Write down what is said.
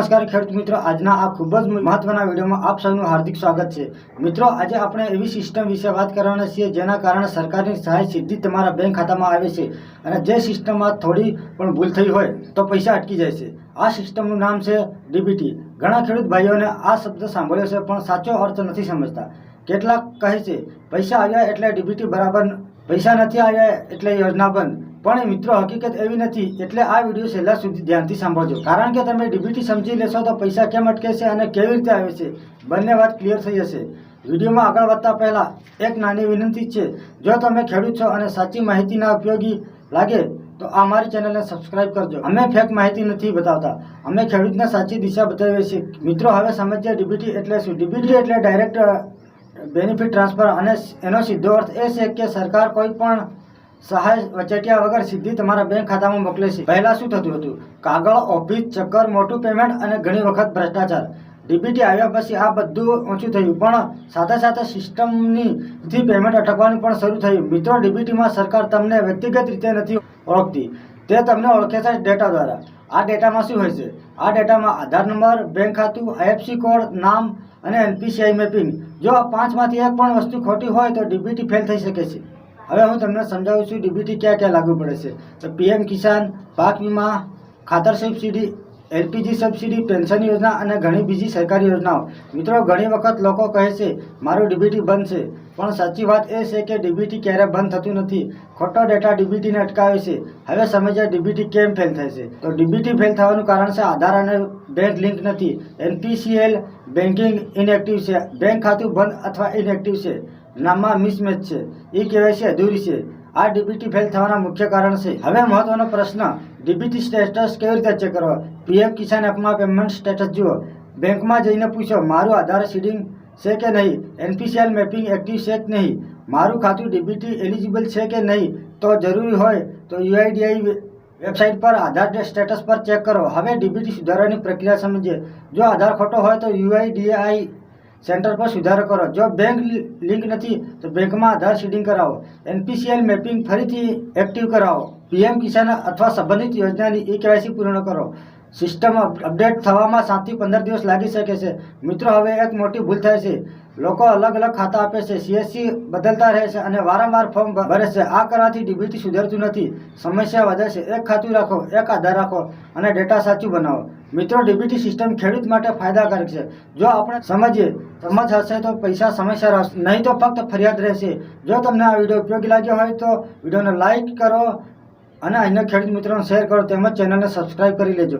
નમસ્કાર ખેડૂત મિત્રો, આજના આ ખૂબ જ મહત્વના વિડીયોમાં આપ સૌનું હાર્દિક સ્વાગત છે. મિત્રો, આજે આપણે એવી સિસ્ટમ વિશે વાત કરવાના છીએ જેના કારણે સરકારની સહાય સીધી તમારા બેંક ખાતામાં આવે છે અને જે સિસ્ટમમાં થોડી પણ ભૂલ થઈ હોય તો પૈસા અટકી જાય છે. આ સિસ્ટમનું નામ છે ડીબીટી. ઘણા ખેડૂત ભાઈઓને આ શબ્દ સાંભળ્યો છે પણ સાચો અર્થ નથી સમજતા. કેટલાક કહે છે, પૈસા આવ્યા એટલે ડીબીટી બરાબર પૈસા નથી આવ્યા એટલે યોજના બંધ. પણ મિત્રો, હકીકત એવી નથી. એટલે આ વીડિયો છેલ્લા સુધી ધ્યાનથી સાંભળજો. કારણ કે તમે ડીબીટી સમજી લેશો તો પૈસા કેમ અટકે છે અને કેવી રીતે આવે છે? બંને વાત ક્લિયર થઈ જશે. વિડીયોમાં આગળ વધતા પહેલાં એક નાની વિનંતી છે. જો તમે ખેડૂત છો અને સાચી માહિતીના ઉપયોગી લાગે, તો આ મારી ચેનલને સબસ્ક્રાઇબ કરજો. અમે ફેક માહિતી નથી બતાવતા. અમે ખેડૂતને સાચી દિશા બતાવીએ છીએ. મિત્રો, હવે સમજીએ ડીબીટી એટલે શું? ડીબીટી એટલે ડાયરેક્ટ બેનિફિટ ટ્રાન્સફર અને એનો સીધો અર્થ એ છે કે સરકાર કોઈ પણ સહાય વચેટિયા વગર સીધી તમારા બેંક ખાતામાં મોકલે છે. પહેલાં શું થતું હતું? કાગળ ઓફિસ ચક્કર, મોટું પેમેન્ટ અને ઘણી વખત ભ્રષ્ટાચાર. ડીબીટી આવ્યા પછી આ બધું ઓછું થયું, પણ સાથે સાથે સિસ્ટમની થી પેમેન્ટ અટકવાનું પણ શરૂ થયું. મિત્રો ડીબીટીમાં સરકાર તમને વ્યક્તિગત રીતે નથી ઓળખતી. તે તમને ઓળખે છે ડેટા દ્વારા. આ ડેટામાં શું હોય છે? આ ડેટામાં આધાર નંબર બેંક ખાતું આઈએફસી કોડ નામ અને એનપીસીઆઈ મેપિંગ જો પાંચમાંથી એક પણ વસ્તુ ખોટી હોય તો ડીબીટી ફેલ થઈ શકે છે. હવે હું તમને સમજાવું છું ડીબીટી ક્યાં ક્યાં લાગુ પડે છે. તો પીએમ કિસાન પાક વીમા, ખાતર સબસિડી, એલપીજી સબસિડી, પેન્શન યોજના અને ઘણી બીજી સરકારી યોજનાઓ. મિત્રો, ઘણી વખત લોકો કહે છે, મારું ડીબીટી બંધ છે. પણ સાચી વાત એ છે કે ડીબીટી ક્યારે બંધ થતું નથી. ખોટો ડેટા ડીબીટીને અટકાવે છે. હવે સમજ્યા ડીબીટી કેમ ફેલ થાય છે. તો ડીબીટી ફેલ થવાનું કારણ છે આધાર અને બેંક લિંક નથી. એનપીસીએલ બેન્કિંગ ઇનએક્ટિવ છે. બેંક ખાતું બંધ અથવા ઇનએક્ટિવ છે. નામમાં મિસમેચ છે. એ કેવાયસી અધૂરી છે. આ ડીબીટી ફેલ થવાના મુખ્ય કારણ છે. હવે મહત્વનો પ્રશ્ન, ડીબીટી સ્ટેટસ કેવી રીતે ચેક કરવા? પીએમ કિસાન એપમાં પેમેન્ટ સ્ટેટસ જુઓ. બેંકમાં જઈને પૂછો, મારું આધાર સીડિંગ છે કે નહીં? એનપીસીએલ મેપિંગ એક્ટિવ છે કે નહીં? મારું ખાતું ડીબીટી એલિજિબલ છે કે નહીં? તો જરૂરી હોય તો યુઆઈડીઆઈ વેબસાઇટ પર આધાર સ્ટેટસ પર ચેક કરો. હવે ડીબીટી સુધારવાની પ્રક્રિયા સમજીએ. જો આધાર ખોટો હોય તો યુઆઈડીઆઈ સેન્ટર પર સુધારો કરો. જો બેંક લિંક નથી, તો બેંકમાં આધાર સીડિંગ કરાવો. એનપીસીએલ મેપિંગ ફરીથી એક્ટિવ કરાવો. પીએમ કિસાન અથવા સંબંધિત યોજનાની ઈ કેવાયસી પૂર્ણ કરો. સિસ્ટમ અપડેટ થવામાં સાતથી પંદર દિવસ લાગી શકે છે. મિત્રો, હવે એક મોટી ભૂલ થાય છે. લોકો અલગ અલગ ખાતા આપે છે સીએસસી બદલતા રહે છે અને વારંવાર ફોર્મ ભરે છે. આ કરવાથી ડીબીટી સુધરતું નથી. સમસ્યા વધે છે. એક ખાતું રાખો, એક આધાર રાખો અને ડેટા સાચું બનાવો. મિત્રો, ડીબીટી સિસ્ટમ ખેડૂત માટે ફાયદાકારક છે. જો આપણે સમજીએ, સમજ હશે તો પૈસા સમસ્યા રહેશે નહીં તો ફક્ત ફરિયાદ રહેશે. જો તમને આ વીડિયો ઉપયોગી લાગ્યો હોય તો વિડીયોને લાઇક કરો અને અન્ય ખેડૂત મિત્રોને શેર કરો. તેમજ ચેનલને સબસ્ક્રાઈબ કરી લેજો.